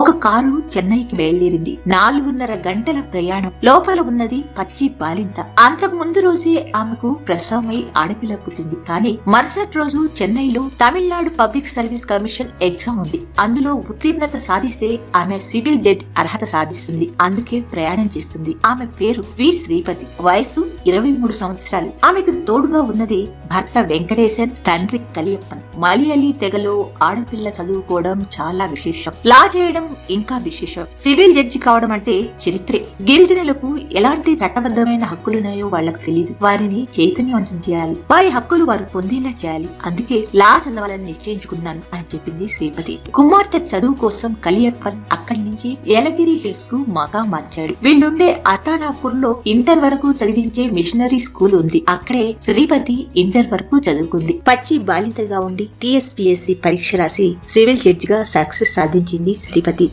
ఒక కారు చెన్నైకి బయలుదేరింది. నాలుగున్నర గంటల ప్రయాణం. లోపల ఉన్నది పచ్చి బాలింత. అంతకు ముందు రోజే ఆమెకు ప్రసవమై ఆడపిల్ల పుట్టింది. కానీ మరుసటి రోజు చెన్నైలో Tamil Nadu public service commission exam ఉంది. అందులో ఉత్తీర్ణత సాధిస్తే ఆమె సివిల్ జడ్జ్ అర్హత సాధిస్తుంది. అందుకే ప్రయాణం చేస్తుంది. ఆమె పేరు వి శ్రీపతి. వయసు ఇరవై మూడు సంవత్సరాలు. ఆమెకు తోడుగా ఉన్నది భర్త వెంకటేశన్ తండ్రి కలియప్పన్ మలయాళీ తెగలో ఆడపిల్ల చదువుకోవడం చాలా విశేషం. లా చేయడం ఇంకా విశేషం. సివిల్ జడ్జి కావడం అంటే చరిత్రే. గిరిజనులకు ఎలాంటి చట్టబద్ధమైన హక్కులున్నాయో వాళ్ళకు తెలియదు వారిని చైతన్యవంతం చేయాలి. వారి హక్కులు వారు పొందేలా చేయాలి. అందుకే లా చదవాలని నిశ్చయించుకున్నాను అని చెప్పింది శ్రీపతి. కుమార్తె చదువు కోసం కలియప్పన్ అక్కడి నుంచి యలగిరి హిల్స్కు మగా మార్చాడు. వీళ్ళుండే అతానాపూర్లో ఇంటర్ వరకు చదివించే మిషనరీ స్కూల్ ఉంది. అక్కడే శ్రీపతి ఇంటర్ వరకు చదువుకుంది. పచ్చి బాలింతగా ఉండి టిఎస్పిఎస్సి పరీక్ష రాసి సివిల్ జడ్జిగా సక్సెస్ సాధించింది శ్రీపతి.